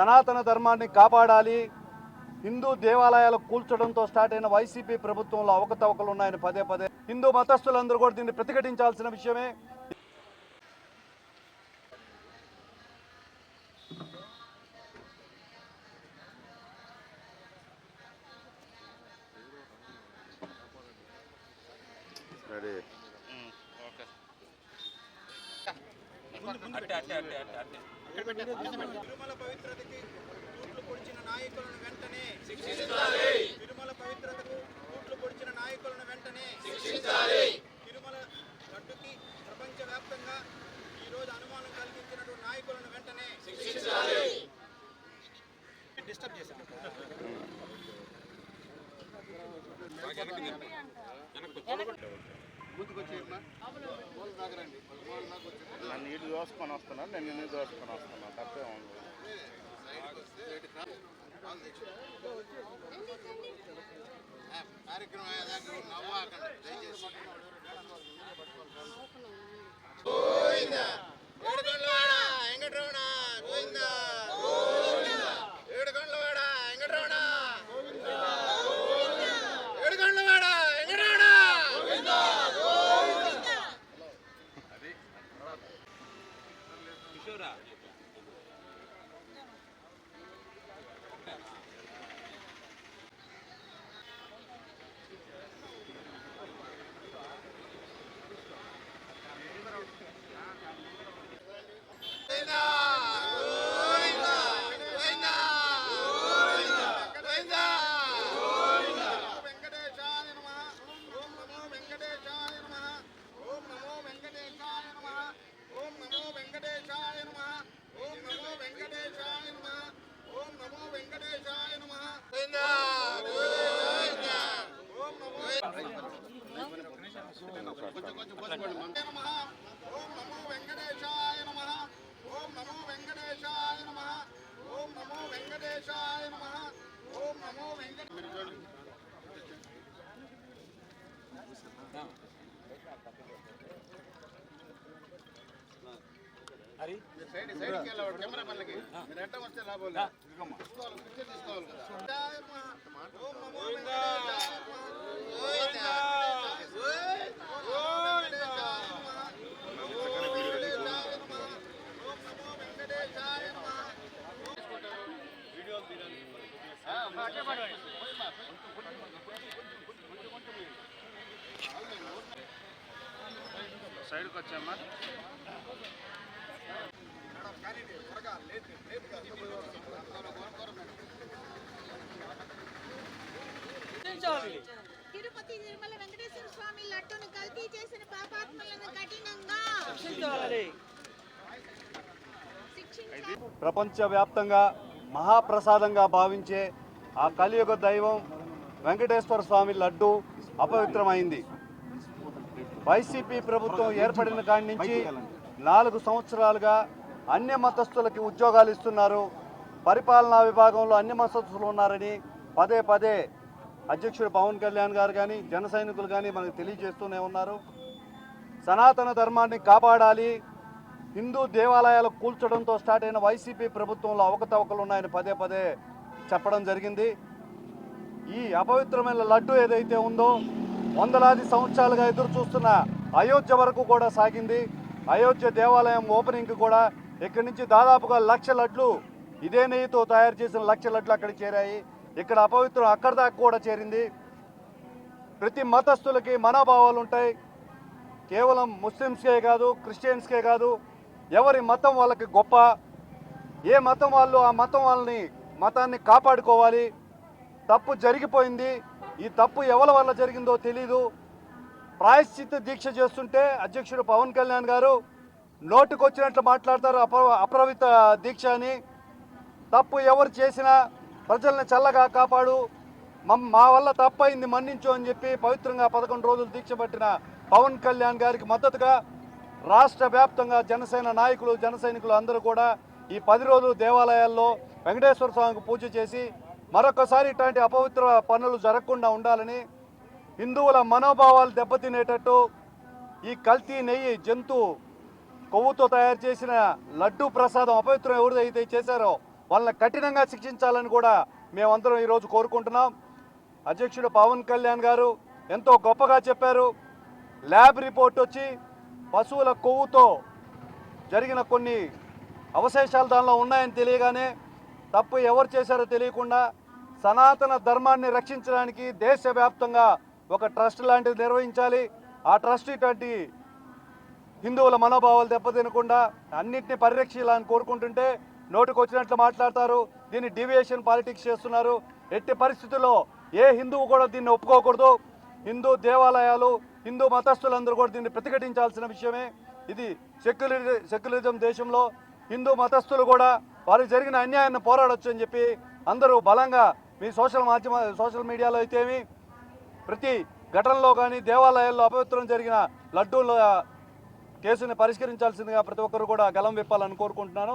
సనాతన ధర్మాన్ని కాపాడాలి. హిందూ దేవాలయాలు కూల్చడంతో స్టార్ట్ అయిన వైసీపీ ప్రభుత్వంలో అవకతవకలు ఉన్నాయని పదే పదే హిందూ మతస్థులందరూ కూడా దీన్ని ప్రతిఘటించాల్సిన విషయమే. రెడీ. తిరుమల పవిత్రతకి పొడిచిన నాయకులను వెంటనే శిక్షించాలి. తిరుమల పవిత్రతకు తూట్లు పొడిచిన నాయకులను వెంటనే శిక్షించాలి. తిరుమల గట్టుకి ప్రపంచవ్యాప్తంగా ఈ రోజు అనుమానం కలిగించినటువంటి నాయకులను వెంటనే శిక్షించాలి. డిస్టర్బ్ చేశాను నన్ను ఇటు దోసుకొని వస్తున్నాను నేను నిన్ను దోసుకొని వస్తున్నాను తప్పే ఉంది. ఏడుకొండలవాడ వెంకటరమణ గోవిందా ఏడుకొండలవాడ వెంకటరమణ ఏడుకొండలవాడ వెంకటరమణ కిషోరా గోవిందా గోవిందా గోవిందా గోవిందా గోవిందా వెంకటేశాయ నమః ఓం నమో వెంకటేశాయ నమః ఓం నమో వెంకటేశాయ నమః ఓం నమో వెంకటేశాయ నమః ఓం నమో వెంకటేశాయ నమః ఓం నమో వెంకటేశాయ నమః గోవిందా గోవిందా ఓం నమో నమః ఓం నమో వెంకటేశాయ నమః ఓం నమో వెంకటేశాయ నమః ఓం నమో వెంకటేశాయ నమః ఓం నమో వెంకట సైడ్ సైడ్కి వెళ్ళాడు కెమెరా పల్లకి మీరు ఎట్ట వస్తే లాభం లేదు తీసుకోవాలి పిక్చర్ తీసుకోవాలి కదా ఓం నమో వెంకటేశాయ నమః గోవిందా సైడ్కి వచ్చామ్మా తిరుపతి తిరుమల వెంకటేశ్వర స్వామి లడ్డును కల్తీ చేసిన పాపాత్మలను కఠినంగా ప్రపంచవ్యాప్తంగా మహాప్రసాదంగా భావించే ఆ కలియుగ దైవం వెంకటేశ్వర స్వామి లడ్డు అపవిత్రమైంది. వైసీపీ ప్రభుత్వం ఏర్పడిన కాడి నుంచి నాలుగు సంవత్సరాలుగా అన్య మతస్థులకి ఉద్యోగాలు ఇస్తున్నారు. పరిపాలనా విభాగంలో అన్య మతస్థులు ఉన్నారని పదే పదే అధ్యక్షుడు పవన్ కళ్యాణ్ గారు కానీ జన సైనికులు కానీ మనకు తెలియజేస్తూనే ఉన్నారు. సనాతన ధర్మాన్ని కాపాడాలి. హిందూ దేవాలయాలు కూల్చడంతో స్టార్ట్ అయిన వైసీపీ ప్రభుత్వంలో అవకతవకలు ఉన్నాయని పదే పదే చెప్పడం జరిగింది. ఈ అపవిత్రమైన లడ్డు ఏదైతే ఉందో వందలాది సంవత్సరాలుగా ఎదురు చూస్తున్న అయోధ్య వరకు కూడా సాగింది. అయోధ్య దేవాలయం ఓపెనింగ్కి కూడా ఇక్కడి నుంచి దాదాపుగా లక్ష లడ్లు ఇదే నెయ్యితో తయారు చేసిన లక్ష లడ్లు అక్కడ చేరాయి. ఇక్కడ అపవిత్రం అక్కడ దాకా కూడా చేరింది. ప్రతి మతస్థులకి మనోభావాలు ఉంటాయి. కేవలం ముస్లిమ్స్కే కాదు క్రిస్టియన్స్కే కాదు ఎవరి మతం వాళ్ళకి గొప్ప. ఏ మతం వాళ్ళు ఆ మతం వాళ్ళని మతాన్ని కాపాడుకోవాలి. తప్పు జరిగిపోయింది. ఈ తప్పు ఎవరి వల్ల జరిగిందో తెలీదు. ప్రాయశ్చిత్త దీక్ష చేస్తుంటే అధ్యక్షుడు పవన్ కళ్యాణ్ గారు నోటుకొచ్చినట్లు మాట్లాడతారు అప్ర అప్రవిత దీక్ష అని. తప్పు ఎవరు చేసినా ప్రజల్ని చల్లగా కాపాడు. మా వల్ల తప్పైంది మన్నించు అని చెప్పి పవిత్రంగా పదకొండు రోజులు దీక్ష పట్టిన పవన్ కళ్యాణ్ గారికి మద్దతుగా రాష్ట్ర వ్యాప్తంగా జనసేన నాయకులు జనసైనికులు అందరూ కూడా ఈ పది రోజులు దేవాలయాల్లో వెంకటేశ్వర స్వామికి పూజ చేసి మరొకసారి ఇట్లాంటి అపవిత్ర పనులు జరగకుండా ఉండాలని హిందువుల మనోభావాలు దెబ్బతినేటట్టు ఈ కల్తీ నెయ్యి జంతు కొవ్వుతో తయారు చేసిన లడ్డు ప్రసాదం అపవిత్రం ఎవరిదైతే చేశారో వాళ్ళని కఠినంగా శిక్షించాలని కూడా మేమందరం ఈరోజు కోరుకుంటున్నాం. అధ్యక్షుడు పవన్ కళ్యాణ్ గారు ఎంతో గొప్పగా చెప్పారు. ల్యాబ్ రిపోర్ట్ వచ్చి పశువుల కొవ్వుతో జరిగిన కొన్ని అవశేషాలు దానిలో ఉన్నాయని తెలియగానే తప్పు ఎవరు చేశారో తెలియకుండా సనాతన ధర్మాన్ని రక్షించడానికి దేశవ్యాప్తంగా ఒక ట్రస్ట్ లాంటిది నిర్వహించాలి. ఆ ట్రస్ట్ ఇటువంటి హిందువుల మనోభావాలు దెబ్బతినకుండా అన్నింటినీ పరిరక్షించాలని కోరుకుంటుంటే నోటికి వచ్చినట్లు మాట్లాడతారు. దీన్ని డివియేషన్ పాలిటిక్స్ చేస్తున్నారు. ఎట్టి పరిస్థితుల్లో ఏ హిందువు కూడా దీన్ని ఒప్పుకోకూడదు. హిందూ దేవాలయాలు హిందూ మతస్థులందరూ కూడా దీన్ని ప్రతిఘటించాల్సిన విషయమే. ఇది సెక్యులరి సెక్యులరిజం దేశంలో హిందూ మతస్థులు కూడా వారికి జరిగిన అన్యాయాన్ని పోరాడొచ్చు అని చెప్పి అందరూ బలంగా మీ సోషల్ మాధ్యమ సోషల్ మీడియాలో అయితేమి ప్రతి ఘటనలో కానీ దేవాలయాల్లో అపవిత్రం జరిగిన లడ్డూల కేసుని పరిష్కరించాల్సిందిగా ప్రతి ఒక్కరు కూడా గలం విప్పాలని కోరుకుంటున్నాను.